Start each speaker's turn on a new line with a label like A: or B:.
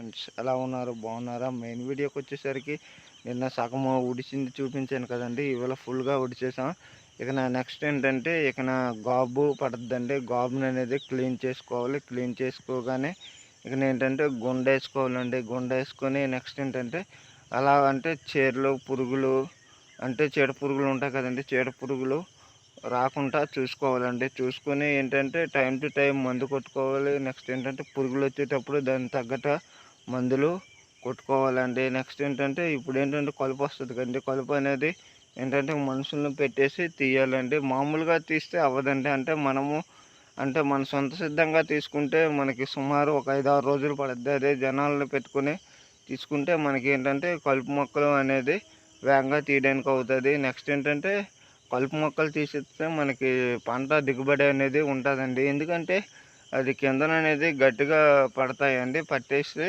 A: Friends ఎలా ఉన్నారు? బాగున్నారా? మెయిన్ వీడియోకి వచ్చేసరికి నిన్న సగం ఉడిచింది చూపించాను కదండి. ఇవాళ ఫుల్గా ఉడిచేసాం. ఇక నా నెక్స్ట్ ఏంటంటే ఇక నా గాబు పడుతుందండి గాబుని అనేది క్లీన్ చేసుకోవాలి. క్లీన్ చేసుకోగానే ఇక ఏంటంటే గుండ వేసుకోవాలండి. గుండ వేసుకొని నెక్స్ట్ ఏంటంటే అలా అంటే చీరలు పురుగులు అంటే చీడ పురుగులు ఉంటాయి కదండి. చీడ పురుగులు రాకుండా చూసుకోవాలండి. చూసుకొని ఏంటంటే టైం టు టైం మందు కొట్టుకోవాలి. నెక్స్ట్ ఏంటంటే పురుగులు వచ్చేటప్పుడు దానికి తగ్గట్టు మందులు కొట్టుకోవాలండి నెక్స్ట్ ఏంటంటే ఇప్పుడు ఏంటంటే కలుపు వస్తుంది కదండి. కలుపు అనేది ఏంటంటే మనుషులను పెట్టేసి తీయాలండి. మామూలుగా తీస్తే అవ్వదండి. అంటే మనము అంటే మన సొంత సిద్ధంగా తీసుకుంటే మనకి సుమారు ఒక ఐదు ఆరు రోజులు పడుతుంది అదే జనాలను పెట్టుకుని తీసుకుంటే మనకి ఏంటంటే కలుపు మొక్కలు అనేది వేగంగా తీయడానికి అవుతుంది. నెక్స్ట్ ఏంటంటే కలుపు మొక్కలు తీసేస్తే మనకి పంట దిగుబడి అనేది ఉంటుందండి. ఎందుకంటే అది కిందన అనేది గట్టిగా పడతాయండి. పట్టేసి